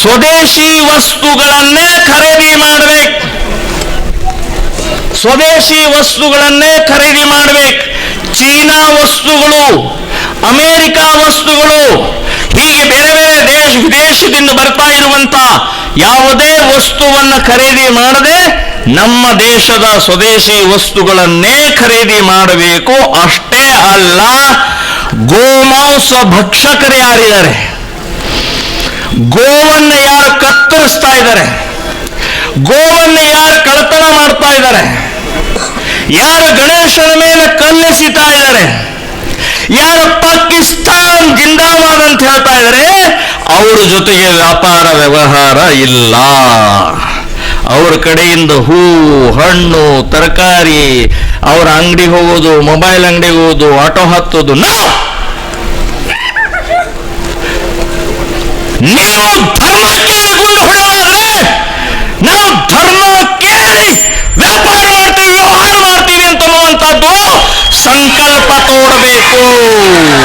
ಸ್ವದೇಶಿ ವಸ್ತುಗಳನ್ನೇ ಖರೀದಿ ಮಾಡಬೇಕು. ಸ್ವದೇಶಿ ವಸ್ತುಗಳನ್ನೇ ಖರೀದಿ ಮಾಡಬೇಕು. ಚೀನಾ ವಸ್ತುಗಳು, ಅಮೇರಿಕ ವಸ್ತುಗಳು, ಹೀಗೆ ಬೇರೆ ಬೇರೆ ದೇಶ, ವಿದೇಶದಿಂದ ಬರ್ತಾ ಇರುವಂತ ಯಾವುದೇ ವಸ್ತುವನ್ನು ಖರೀದಿ ಮಾಡದೆ ನಮ್ಮ ದೇಶದ ಸ್ವದೇಶಿ ವಸ್ತುಗಳನ್ನೇ ಖರೀದಿ ಮಾಡಬೇಕು. ಅಷ್ಟೇ ಅಲ್ಲ, ಗೋಮಾಂಸ ಭಕ್ಷಕರು ಯಾರಿದ್ದಾರೆ? ಕತ್ತರಿಸ್ತಾ ಇದ್ದಾರೆ. ಗೋವನ್ನು ಯಾರು ಕಳತನ ಮಾಡ್ತಾ ಇದ್ದಾರೆ? ಯಾರು ಗಣೇಶನ ಮೇಲೆ ಕಲ್ಲೆಸಿತಾ ಇದ್ದಾರೆ? ಯಾರು ಪಾಕಿಸ್ತಾನ್ ಜಿಂದಾಬಾದ್ ಅಂತ ಹೇಳ್ತಾ ಇದ್ದಾರೆ? ಅವ್ರ ಜೊತೆಗೆ ವ್ಯಾಪಾರ ವ್ಯವಹಾರ ಇಲ್ಲ. ಅವ್ರ ಕಡೆಯಿಂದ ಹೂ, ಹಣ್ಣು, ತರಕಾರಿ, ಅವರ ಅಂಗಡಿಗೆ ಹೋಗೋದು, ಮೊಬೈಲ್ ಅಂಗಡಿಗೆ ಹೋಗೋದು, ಆಟೋ ಹತ್ತೋದು, ನೀವು ಧರ್ಮಕ್ಕೆ ಗುಂಡು ಹೊಡೆಯೋದಾದ್ರೆ ನಾವು ಧರ್ಮ ಕೇಳಿ ವ್ಯಾಪಾರ ಮಾಡ್ತೀವಿ ವ್ಯವಹಾರ